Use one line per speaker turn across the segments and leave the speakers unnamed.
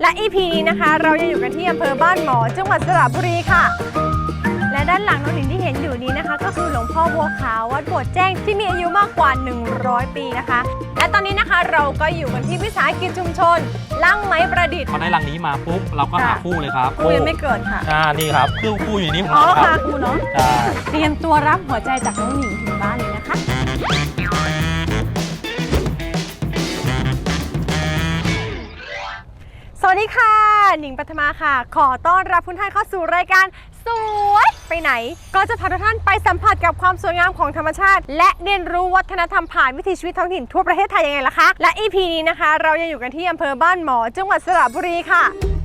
และ EP นี้นะคะ เรายังอยู่กันที่อำเภอบ้านหมอ จังหวัดสระบุรีค่ะ และด้านหลังน้องหนิงที่เห็นอยู่นี้นะคะ ก็คือหลวงพ่อบัวขาววัดโบสถ์แจ้งที่มีอายุมากกว่า 100 ปีนะคะ และตอนนี้นะคะเราก็อยู่กันที่วิสาหกิจชุมชนลั่งไม้ประดิษฐ์
พอได้รังนี้มาปุ๊บเราก็หา
ค่ะ
คู่เลยครับ
ครูยังไม่เกิดค่ะ
อ่านี่ครับคู่คู่อยู่นี่ผม
อ๋อ
ครั
ค่ะ
บ
ครูเนาะ
ใช่
เตรียมตัวรับหัวใจจากน้องหนิงถึงบ้านเลย ดีค่ะ หนิงปัทมาค่ะ ขอต้อนรับคุณท่านเข้าสู่รายการสวยไปไหน ก็จะพาทุกท่านไปสัมผัสกับความสวยงามของธรรมชาติ และเรียนรู้วัฒนธรรมผ่านวิถีชีวิตท้องถิ่นทั่วประเทศไทยยังไงล่ะคะ และ EP นี้นะคะ เรายังอยู่กันที่อำเภอบ้านหมอจังหวัดสระบุรีค่ะ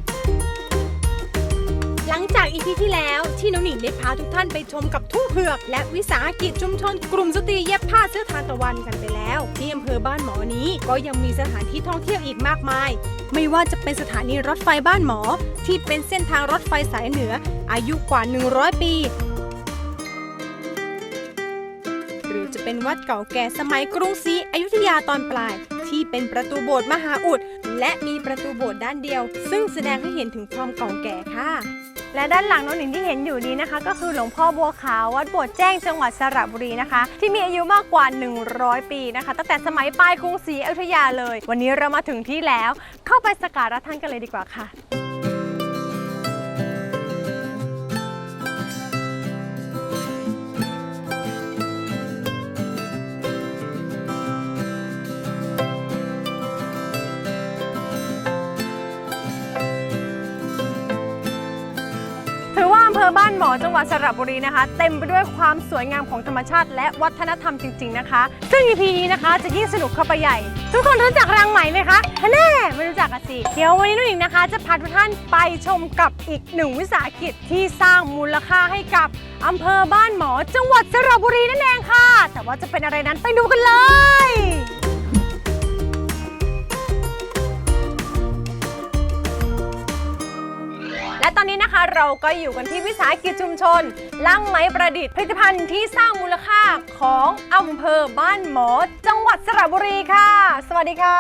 หลังจากอีพีที่แล้วที่น้องหนิงได้พาทุกท่านไปชมกับทุ่งเผือก และวิสาหกิจชุมชนกลุ่มสตรีเย็บผ้าเสื้อทานตะวันกันไปแล้วที่อำเภอบ้านหมอนี้ก็ยังมีสถานที่ท่องเที่ยวอีกมากมาย ไม่ว่าจะเป็นสถานีรถไฟบ้านหมอ ที่เป็นเส้นทางรถไฟสายเหนือ อายุกว่า 100 ปี หรือจะเป็นวัดเก่าแก่สมัยกรุงศรีอยุธยาตอนปลาย ที่เป็นประตูโบสถ์มหาอุด และมีประตูโบสถ์ด้านเดียว ซึ่งแสดงให้เห็นถึงความเก่าแก่ค่ะ และด้านหลังน้องหนิงที่เห็นอยู่นี้นะคะ ก็คือหลวงพ่อบัวขาววัดโบสถ์แจ้งจังหวัดสระบุรีนะคะ ที่มีอายุมากกว่า 100 ปีนะคะ ตั้งแต่สมัยปลายกรุงศรีอยุธยาเลย วันนี้เรามาถึงที่แล้ว เข้าไปสักการะท่านกันเลยดีกว่าค่ะ บ้านหมอจังหวัดสระบุรีนะคะ เต็มไปด้วยความสวยงามของธรรมชาติ และวัฒนธรรมจริง ๆนะคะ ซึ่ง EP นี้นะคะจะยิ่งสนุกเข้าไปใหญ่ ทุกคนรู้จักรังไหมไหมคะแน่ไม่รู้จักกันสิเดี๋ยววันนี้นุ่นหญิงนะคะ จะพาทุกท่านไปชมกับอีกหนึ่งวิสาหกิจที่สร้างมูลค่าให้กับอำเภอบ้านหมอจังหวัดสระบุรีนั่นเองค่ะ แต่ว่าจะเป็นอะไรนั้นไปดูกันเลย และตอนนี้นะคะเราก็อยู่กันที่วิสาหกิจชุมชนลังไม้ประดิษฐ์ผลิตภัณฑ์ที่สร้างมูลค่าของอำเภอบ้านหมอ จังหวัดสระบุรีค่ะ สวัสดีค่ะ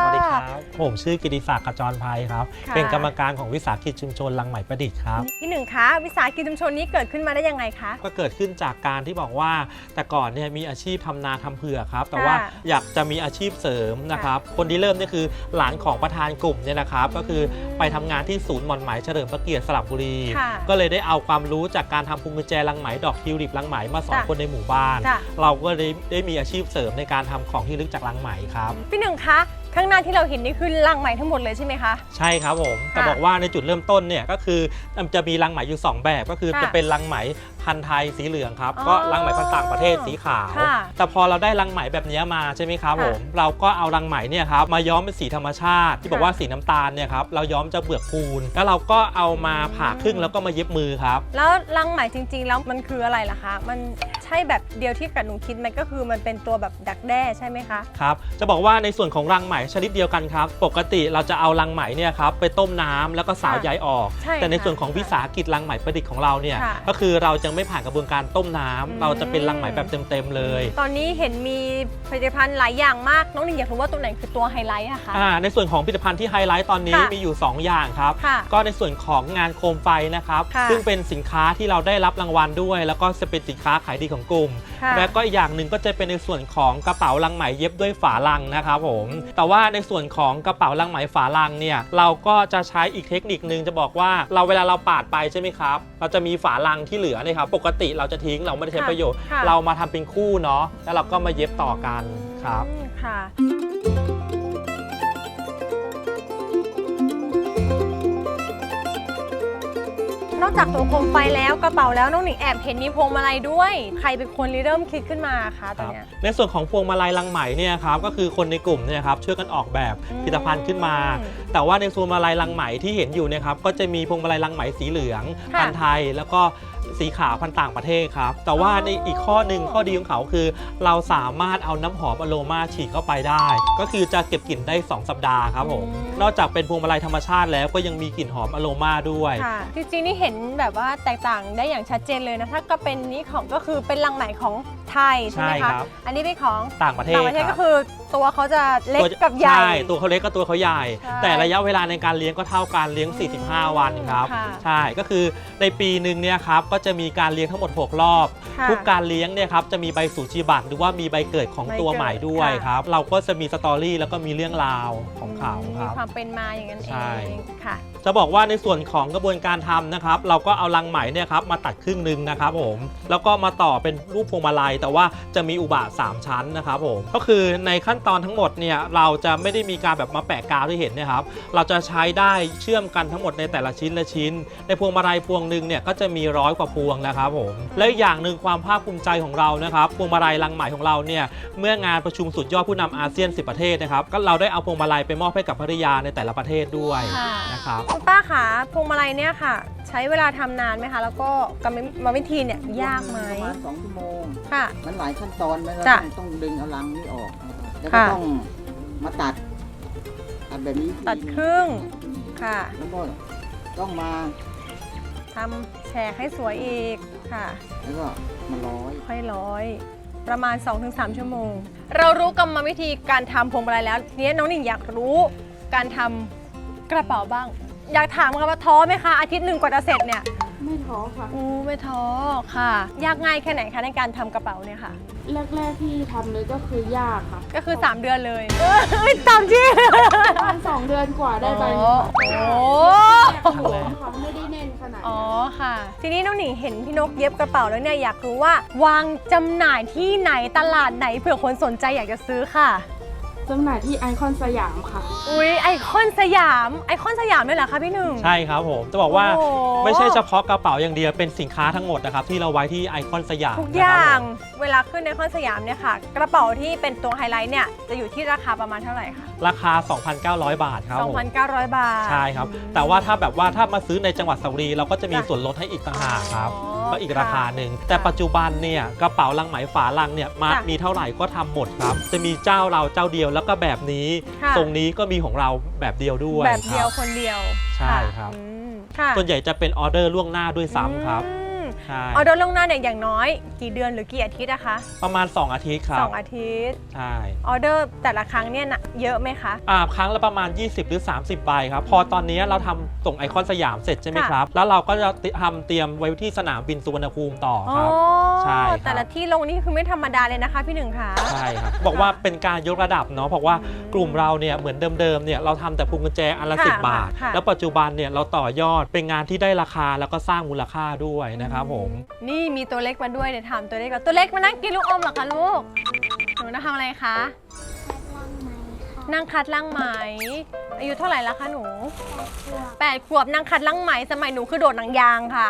สวัสดีครับ ผมชื่อกิติศักดิ์ขจรภัยครับ
ค่ะ
เป็นกรรมการของวิสาหกิจชุมชนลังใหม่ประดิษฐ์ครับ
ที่หนึ่งคะวิสาหกิจชุมชนนี้เกิดขึ้นมาได้ยังไงคะ
ก็เกิดขึ้นจากการที่บอกว่า แต่ก่อนเนี่ยมีอาชีพทำนาทำเผือกครับ แต่ว่า
ค่ะ
อยากจะมีอาชีพเสริมนะครับ คนที่เริ่มเนี่ยคือหลานของประธานกลุ่มเนี่ยนะครับ ก็คือไปทำงานที่ศูนย์หม่อนไหมเฉลิมพระเกียรติสระบุรี
ค่ะ
ก็เลยได้เอาความรู้จากการทำพวงกุญแจลังไหมดอกทิวลิปลังไหมมาสอน
จ้ะ
คนในหมู่บ้าน
จ้ะ
เราก็เลยได้มีอาชีพเสริมในการทำของที่ระลึกจากลังไหมครับ
พี่หนึ่งคะ ข้างหน้าที่เราเห็นนี่คือลังไหมทั้งหมดเลยใช่ไหมคะ
ใช่ครับผมแต่
ค่ะ
บอกว่าในจุดเริ่มต้นเนี่ยก็คือมันจะมีรังไหมอยู่ 2 แบบ ก็คือ
ค่ะ
จะเป็นรังไหมพันธุ์ไทยสีเหลืองครับ
อ๋อ
ก็รังไหมพันธุ์ต่างประเทศสีขาว
ค่ะ
แต่พอเราได้รังไหมแบบนี้มาใช่ไหมครับ
ค่ะ
ผมเราก็เอารังไหมเนี่ยครับมาย้อมเป็นสีธรรมชาติ ที่บอก
ค่ะ
ว่าสีน้ำตาลเนี่ยครับเราย้อมจะเปลือกปูน แล้วเราก็เอามาผ่าครึ่งแล้วก็มาเย็บมือครับ
แล้วลังไหมจริง ๆ แล้วมันคืออะไรล่ะคะ มันใช่แบบเดียวที่กับหนูคิดไหมก็คือมันเป็นตัวแบบดักแด้ใช่ไหมคะ
ครับ จะบอกว่าในส่วนของรังไหมชนิดเดียวกันครับ ปกติเราจะเอารังไหมเนี่ยครับไปต้มน้ำแล้วก็สาว
ค่ะ
ใยออก
ใช่
แต่ใน
ค่ะ
ส่วนของวิสาหกิจรังไหมประดิษฐ์ของเราเนี่ย
ค่ะ
ก็คือเราจะไม่ผ่านกระบวนการต้มน้ำ
อืม
เราจะเป็นรังไหมแบบเต็มๆเลย
ตอนนี้เห็นมีผลิตภัณฑ์หลายอย่างมาก น้องหนิงอยากรู้ว่าตัวไหนคือตัวไฮไลท์อะคะ
อ่าในส่วนของผลิตภัณฑ์ที่ไฮไลท์ตอนนี้
ค่ะ
มีอยู่ 2 อย่างครับ
ค่ะ
ก็ในส่วนของงานโคมไฟนะครับ
ค่ะ
ซึ่งเป็นสินค้าที่เราได้รับรางวัลด้วย แล้วก็จะเป็นสินค้าขายดีของกลุ่ม
ค่ะ
และก็อีกอย่างหนึ่งก็จะเป็นในส่วนของกระเป๋าลังไหมเย็บด้วยฝาลังนะครับผมแต่ว่าในส่วนของกระเป๋าลังไหมฝาลังเนี่ยเราก็จะใช้อีกเทคนิคนึงจะบอกว่าเราเวลาเราปาดไปใช่ไหมครับ เราจะมีฝาลังที่เหลือเนี่ยครับปกติเราจะทิ้งเราไม่ได้ใช้
ค่ะ
ประโยชน์
ค่ะ
เรามาทำเป็นคู่เนาะแล้วเราก็มาเย็บต่อกันครับ
อืมค่ะ อกจากตัวโคมไฟแล้วกระเป๋าแล้วน้องหนิงแอบเห็นมีพวงมาลัยด้วย ใครเป็นคนริเริ่มคิดขึ้นมาคะตอนเนี้ย
ในส่วนของพวงมาลัยลังไหมเนี่ยครับก็คือคนในกลุ่มเนี่ยครับช่วยกันออกแบบ
อืม
ผลิตภัณฑ์ขึ้นมา แต่ว่าในพวงมาลัยลังไหมที่เห็นอยู่เนะครับก็จะมีพวงมาลัยลังไหมสีเหลือง
ค่ะ
พันธุ์ไทยแล้วก็สีขาวพันธุ์ต่างประเทศครับ แต่ว่า
อ๋อ
ในอีกข้อหนึ่งข้อดีของเขาคือ เราสามารถเอาน้ำหอมอโรมาฉีดเข้าไปได้ ก็คือจะเก็บกลิ่นได้ 2 สัปดาห์ครับผมนอกจากเป็นพวงมาลัยธรรมชาติแล้วก็ยังมีกลิ่นหอมอโรมาด้วย
ค่ะจริงๆนี่เห็นแบบว่าแตกต่างได้อย่างชัดเจนเลยนะถ้าก็เป็นนี้ของก็คือเป็นลังไหมของไทยใช่ไหม
ใช่
คะ
ครับ
อันนี้เป็นของ
ต่างประเทศ
ต่างประเทศ
ค
ก็
รับ
คือ ตัวเขาจะเล็กกับใหญ่
ช่ตัวเขาเล็กกับตัวเขาใหญ่
ใช่
แต่ระยะเวลาในการเลี้ยงก็เท่ากันเลี้ยง45 วันครับ
ค่ะ
ใช่ก็คือในปีหนึ่งเนี่ยครับก็จะมีการเลี้ยงทั้งหมด 6 รอบ
ค่ะ
ทุกการเลี้ยงเนี่ยครับจะมีใบสูจิบัตรหรือว่ามีใบเกิดของ
ใบ
ตัว
เกิด
ใหม่ด้วย
ค่ะ
ครับ เราก็จะมีสตอรี่แล้วก็มีเรื่องราวของเขาค
มี
รับ
ความเป็นมาอย่างนั้นเอ
ใช่
งค่ะ
จะบอกว่าในส่วนของกระบวนการทำนะครับ เราก็เอารังไหมเนี่ยครับมาตัดครึ่งหนึ่งนะครับผมแล้วก็มาต่อเป็นรูปพวงมาลัย แต่ว่าจะมีอุบะสามชั้นนะครับผมก็คือในขั้นตอนทั้งหมดเนี่ยเราจะไม่ได้มีการแบบมาแปะกาวที่เห็นเนะครับ เราจะใช้ได้เชื่อมกันทั้งหมดในแต่ละชิ้นละชิ้น ในพวงมาลัยพวงหนึ่งเนี่ยก็จะมีร้อยกว่าพวงนะครับผมและอีกอย่างหนึ่งความภาคภูมิใจของเรานะครับพวงมาลัยรังไหมของเราเนี่ยเมื่องานประชุมสุดยอดผู้นำอาเซียน 10 ประเทศนะครับก็เราได้เอาพวงมาลัยไปมอบให้กับภริยาในแต่ละประเทศด้วย
ค่ะ
นะครับ
คุณป้าคะพวงมาลัยเนี่ยค่ะ ใช้เวลาทำนานไหมคะแล้วก็กรรมวิธีเนี่ยยากไหม
ประมาณสองชั่วโมง
ค่ะ
มันหลายขั้นตอนมันก็
จ้ะ
ต้องต้องดึงเอาลังนี้ออก แล้วก็
ค่ะ
ต้องมาตัด ตัดแบบนี้
ตัดครึ่งค่ะ
แล้วก็ต้องมา
ทำแฉกให้สวยอีกค่ะ
แล้วก็มาร้อย
ค่อยร้อย ประมาณ 2-3 ชั่วโมง เรารู้กรรมวิธีการทำพวงมาลัยแล้วทีนี้น้องหนิงอยากรู้การทำกระเป๋าบ้าง อยากถามค่ะว่าท้อไหมคะ อาทิตย์หนึ่งกว่าจะเสร็จเนี่ย
ไม่ท้อค่ะ
อู้ไม่ท้อค่ะ ยากง่ายแค่ไหนคะในการทำกระเป๋าเนี่ยค่ะ
แรกๆที่ทำเลยก็คือยากค่ะ
ก็คือ 3 เดือนเลยเอ้ยตามที่
ประมาณสองเดือนกว่าได้ใบห
โอ้
นึ่ง
โห
ค่ะหลวมค่ะไม่ได้แน่นขนาด
อ๋อ
นั้น
ค่ะ ทีนี้น้องหนิงเห็นพี่นกเย็บกระเป๋าแล้วเนี่ยอยากรู้ว่าวางจำหน่ายที่ไหนตลาดไหนเผื่อคนสนใจอยากจะซื้อค่ะ
จำหน่ายที่ไอคอนสยามค่ะ
อุ้ยไอคอนสยามไอคอนสยามด้วยเหรอคะพี่หนึ่ง
ใช่ครับผม จะบอกว่า
โอ้โห
ไม่ใช่เฉพาะกระเป๋าอย่างเดียวเป็นสินค้าทั้งหมดนะครับ ที่เราไว้ที่ไอคอนสยาม
ทุก
นะ
อ
ครับ
ย่าง
ผม
เวลาขึ้นไอคอนสยามเนี่ยค่ะ กระเป๋าที่เป็นตัวไฮไลท์เนี่ยจะอยู่ที่ราคาประมาณเท่าไหร่คะ
ราคา 2,900 บาทครับผม
2,900 บาท
ใช่ครับ แต่ว่าถ้าแบบว่าถ้ามาซื้อในจังหวัดสระบุรีเราก็จะมี
จ้ะ
ส่วนลดให้อีกต่างหากครับ
อ๋อ
ก็อีก
ค่ะ
ราคาหนึ่งแต่ปัจจุบันเนี่ยกระเป๋าลังไหมฝาลังเนี่ยมา
จ้ะ
มีเท่าไหร่ก็ทำหมดครับ จะมีเจ้าเราเจ้าเดียวแล้วก็แบบนี้
ค่ะ
ทรงนี้ก็มีของเราแบบเดียวด้วย
แบบเดียว
ครับ
คนเดียว
ใช่ครับ
อืมค่ะ
ส่วนใหญ่จะเป็นออเดอร์ล่วงหน้าด้วยซ้ำครับ
อืม
ใช่
ออเดอร์ล่วงหน้าเนี่ยอย่างน้อย กี่เดือนหรือกี่อาทิตย์นะคะ
ประมาณ 2 อาทิตย์ครั
ส
บ
องอาทิตย์
ใช่
ออเดอร์แต่ละครั้งเนี่ยนะเยอะไหมคะ
อ่าครั้งละประมาณ 20 หรือ 30 ใบครับ พอตอนนี้เราทำส่งไอคอนสยามเสร็จใช่ไหม
ค่ะ
ครับ แล้วเราก็จะทำเตรียมไว้ที่สนามบินสุวรรณภูมิต่อครับ ใช่ครับ
แต่ละที่ลงนี่คือไม่ธรรมดาเลยนะคะพี่หนึ่งค่ะ
ใช่ครับ บอกว่าเป็นการยกระดับเนาะเพราะว่า
อืม
กลุ่มเราเนี่ยเหมือนเดิมๆเนี่ยเราทำแต่พวงกุญแจอันละ
ค่ะ
สิบบาท
ค่ะ
แล้วปัจจุบันเนี่ยเราต่อยอดเป็นงานที่ได้ราคาแล้วก็สร้างมูลค่าด้วยนะครับผม
นี่มีตัวเล็กมาด้วยเดี๋ยวถามตัวเล็กก่อนตัวเล็กมานั่งกินลูกอมเหรอคะลูกหนูนะทำอะไรคะนั่งคัดล่างไหมอายุเท่าไหร่แล้วคะหนูแปดขวบนั่งคัดล่างไหมสมัยหนูคือโดดหนังยางค่ะ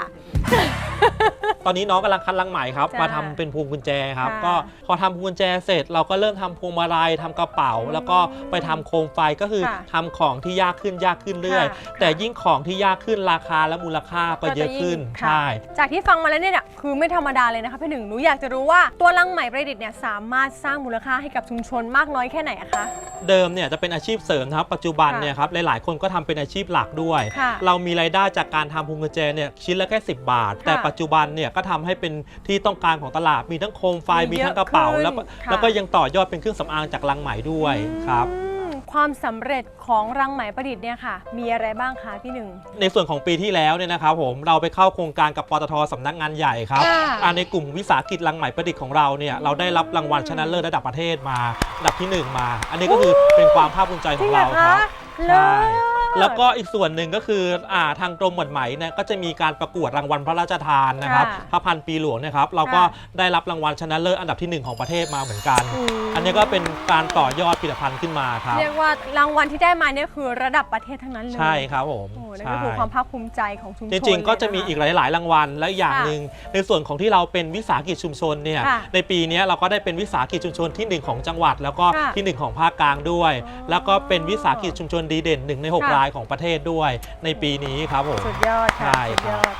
ตอนนี้น้องกำลังคัดลังไหมครับ
จ้ะ
มาทำเป็นพวงกุญแจครับ
ค่ะ
ก็พอทำพวงกุญแจเสร็จเราก็เริ่มทำพวงมาลัยทำกระเป๋า แล้วก็ไปทำโคมไฟก็คือ
ค่ะ
ทำของที่ยากขึ้นยากขึ้นเรื่อย
ค่ะ
แต่ยิ่งของที่ยากขึ้นราคาและมูลค่าก็เยอะขึ้น
ค่ะ
ใช่
จากที่ฟังมาแล้วเนี่ยคือไม่ธรรมดาเลยนะคะพี่หนึ่งหนูอยากจะรู้ว่าตัวลังไหมประดิษฐ์เนี่ยสามารถสร้างมูลค่าให้กับชุมชนมากน้อยแค่ไหนอะคะ
เดิมเนี่ยจะเป็นอาชีพเสริมนะครับปัจจุบัน
ค่ะ
เนี่ยครับหลายๆ คนก็ทำเป็นอาชีพหลักด้วย
ค่ะ
เรามีรายได้จากการทำพวงกุญแจเนี่ยชิ้นละแค่ 10 บาท แต่ปัจจุบันเนี่ยก็ทำให้เป็นที่ต้องการของตลาดมีทั้งโคมไฟ
มี
มี
เยอะ
ทั้งกระเป๋า
ขึ้น
แล้วก็
ค่ะ
แล้วก็ยังต่อยอดเป็นเครื่องสำอางจากลังไหมด้วยครับ
อืมความสำเร็จของรังไหมประดิษฐ์เนี่ยค่ะ มีอะไรบ้างคะพี่หนึ่ง
ในส่วนของปีที่แล้วเนี่ยนะครับผมเราไปเข้าโครงการกับปตทสำนักงานใหญ่ครับ
ค่ะ
อ่าในกลุ่มวิสาหกิจลังไหมประดิษฐ์ของเราเนี่ยเราได้รับรางวัลชนะเลิศระดับประเทศมาอันดับที่หนึ่งมา อันนี้ก็คือเป็นความภาคภูมิใจข
จริ
อง
งเหร
เรา
อ
ค
คะ
รับ
เลิ
ใช่
ศ
แล้วก็อีกส่วนหนึ่งก็คืออ่าทางกรมหมวดไหมเนี่ยก็จะมีการประกวดรางวัลพระราชทานนะครับ
ค่ะ
พระพันปีหลวงเนะครับเราก็
ค่ะ
ได้รับรางวัลชนะเลิศอันดับที่หนึ่งของประเทศมาเหมือนกัน
อืม
อันนี้ก็เป็นการต่อยอดผลิตภัณฑ์ขึ้นมาครับ
เรียกว่ารางวัลที่ได้มาเนี่ยคือระดับประเทศทั้งนั้นเลย
ใช่ครับผม
โอ้นั่น
ใช่
ก็คือความภาคภูมิใจของชุมชน
จริงๆ ก็จะมี
เลยนค
อีกหลาย ๆ รางวัล และอย่าง
ค่ะ
หนึ่งในส่วนของที่เราเป็นวิสาหกิจชุมชนเนี่ย
ค่ะ
ในปีนี้เราก็ได้เป็นวิสาหกิจชุมชนที่หนึ่งของจังหวัด แล้วก็
ค่ะ
ที่หนึ่งของภาคกลางด้วย
อ๋อ
แล้วก็เป็นวิสาหกิจชุมชนดีเด่นหนึ่งในหก
ค่ะ
รายของประเทศด้วยในปีนี้ครับผม
สุดยอดค่ะ
ใช่
สุด
ครั
ย
บ
อด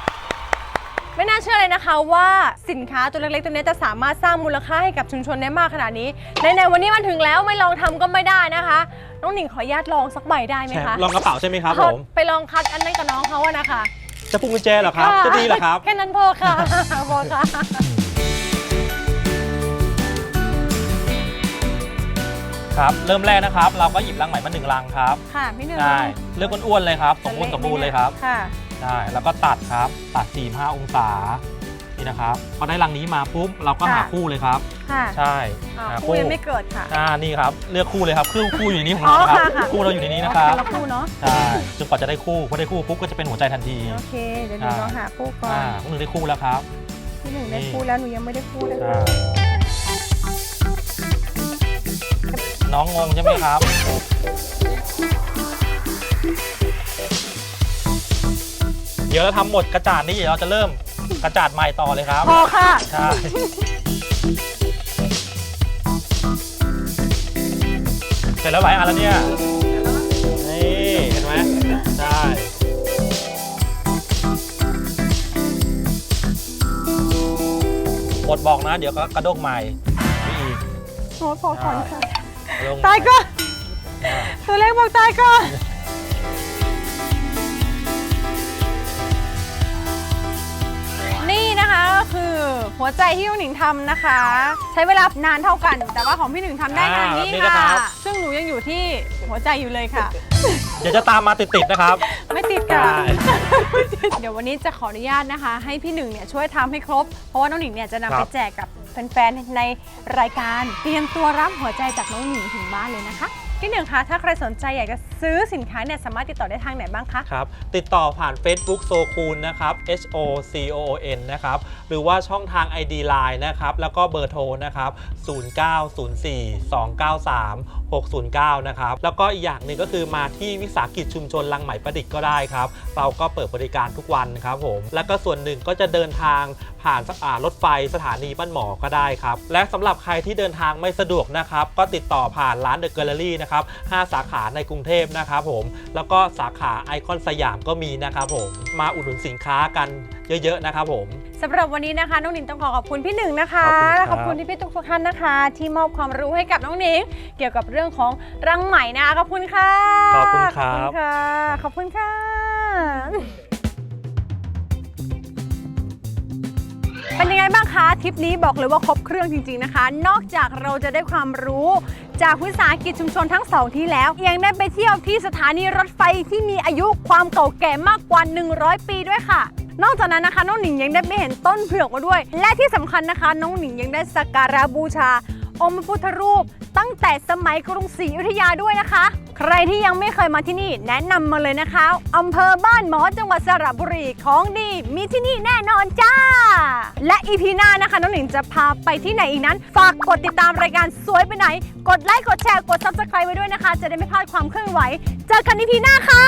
ไม่น่าเชื่อเลยนะคะว่าสินค้าตัวเล็กๆตัวนี้จะสามารถสร้างมูลค่าให้กับชุมชนได้มากขนาดนี้ในๆวันนี้มันถึงแล้วไม่ลองทำก็ไม่ได้นะคะ น้องหนิงขออนุญาตลองสักใบได้ไหม
ใช่
คะ
ลองกระเป๋าใช่ไหมครับผม
ไปลองคัดอันนั้นกับน้องเขาอะนะคะ
จะพุ่งกุญแจเหรอครับ จะดีเหรอครับ
แค่นั้นพอค่ะ พอค่ะ
ครับเริ่มแรกนะครับ เราก็หยิบรังไหมมาหนึ่งรังครับ
ค่ะพี่หนึ่ง
ใช่เลือกอ้วนๆเลยครับสมบูรณ์สมบูรณ์เลยครับ
ค่ะ
ใช่แล้วก็ตัดครับตัด 45 องศานี่นะครับพอได้รังนี้มาปุ๊บเราก็หา
ค่ะ
คู่เลยครับ
ค่ะ
ใช่
อ่า
หา
คู่ยังไม่เกิดค่ะ
อ่านี่ครับเลือกคู่เลยครับคู่คู่อยู่ในนี้ของเรานะค
อ๋
รั
อบค่ะค่ะ
คู่เราอยู่ในนี้นะครับ
เราคู่เนาะ
ใช่จนกว่าจะได้คู่พอได้คู่ปุ๊บก็จะเป็นหัวใจทันที
โอเคเดี๋ยวหนู
อ่า
ลองหาคู่ก่อน
อ่าพวกหนึงได้คู่แล้วครับ
พี่หนึ่งได้
นี่
คู่แล้วหนูยังไม่ได้คู่เลย
ใช่ น้องงงใช่ไหมครับ เดี๋ยวเราทำหมดกระจาดนี้เดี๋ยวเราจะเริ่มกระจาดใหม่ต่อเลยครับ
พอค่ะ
ใช่ เสร็จแล้วหลายอันแล้วเนี่ย นี่ เห็นไหมใช่บทบอกนะ เดี๋ยวก็กระดกใหม่นี่อีก
โอ้พอก่อนค่ะ
กระด้งใหม่
ตายก่อน
อ่า
ตัวเลขบอกตายก่อน ก็คือหัวใจที่น้องหนิงทำนะคะ ใช้เวลานานเท่ากัน แต่ว่าของพี่หนึ่งทำได้นานนี้
อ่านี่นะค
ค่ะ
รับ
ซึ่งหนูยังอยู่ที่หัวใจอยู่เลยค่ะ
เดี๋ยวจะตามมาติดๆนะครับ
ไม่ติดค่ะ
ได้
เดี๋ยววันนี้จะขออนุญาตนะคะ ให้พี่หนึ่งเนี่ยช่วยทำให้ครบ เพราะว่าน้องหนิงเนี่ยจะนำ
ค
ไป
รับ
แจกกับแฟนๆในรายการเตรียมตัวรับหัวใจจากน้องหนิงถึงบ้านเลยนะคะ พี่หนึ่งคะถ้าใครสนใจอยากจะ ซื้อสินค้าเนี่ยสามารถติดต่อได้ทางไหนบ้างคะ
ครับ ติดต่อผ่าน Facebook โซคูนนะครับ H O C O O N นะครับ หรือว่าช่องทาง ID Line นะครับ แล้วก็เบอร์โทรนะครับ 0904 293 609 นะครับ แล้วก็อีกอย่างหนึ่งก็คือมาที่วิสาหกิจชุมชนลังไหมประดิษฐ์ก็ได้ครับ เราก็เปิดบริการทุกวันครับผม แล้วก็ส่วนหนึ่งก็จะเดินทางผ่านอ่ารถไฟสถานีบ้านหมอก็ได้ครับ และสำหรับใครที่เดินทางไม่สะดวกนะครับ ก็ติดต่อผ่านร้านเดอะแกลเลอรี่นะครับ 5 สาขาในกรุงเทพนะครับผม แล้วก็สาขาไอคอนสยามก็มีนะครับผม มาอุดหนุนสินค้ากันเยอะ ๆ นะครับผม
สำหรับวันนี้นะคะ น้องหนิงต้องขอขอบคุณพี่หนึ่งนะคะ
ขอบคุณครับ
ขอบคุณที่พี่ทุกท่านนะคะ ที่มอบความรู้ให้กับน้องหนิง เกี่ยวกับเรื่องของรังไหมนะขอบคุณค่ะ
ขอบคุณครั
ขอบบคุณค่ะ ขอบคุณค่ะ ยังไงบ้างคะทริปนี้บอกเลยว่าครบเครื่องจริงๆนะคะ นอกจากเราจะได้ความรู้จากวิสาหกิจชุมชนทั้งสองที่แล้ว ยังได้ไปเที่ยวที่สถานีรถไฟที่มีอายุความเก่าแก่มากกว่า 100 ปีด้วยค่ะ นอกจากนั้นนะคะ น้องหนิงยังได้ไปเห็นต้นเผือกมาด้วย และที่สำคัญนะคะ น้องหนิงยังได้สักการะบูชา องค์พระพุทธรูป ตั้งแต่สมัยกรุงศรีอยุธยาด้วยนะคะ ใครที่ยังไม่เคยมาที่นี่แนะนำมาเลยนะคะอำเภอบ้านหมอจังหวัดสระบุรีของดีมีที่นี่แน่นอนจ้า และอีพีหน้านะคะน้องหนิงจะพาไปที่ไหนอีกนั้น ฝากกดติดตามรายการสวยไปไหน กดไลค์กดแชร์กด subscribe ไว้ด้วยนะคะ จะได้ไม่พลาดความเคลื่อนไหวเจอกันอีพีหน้าค่ะ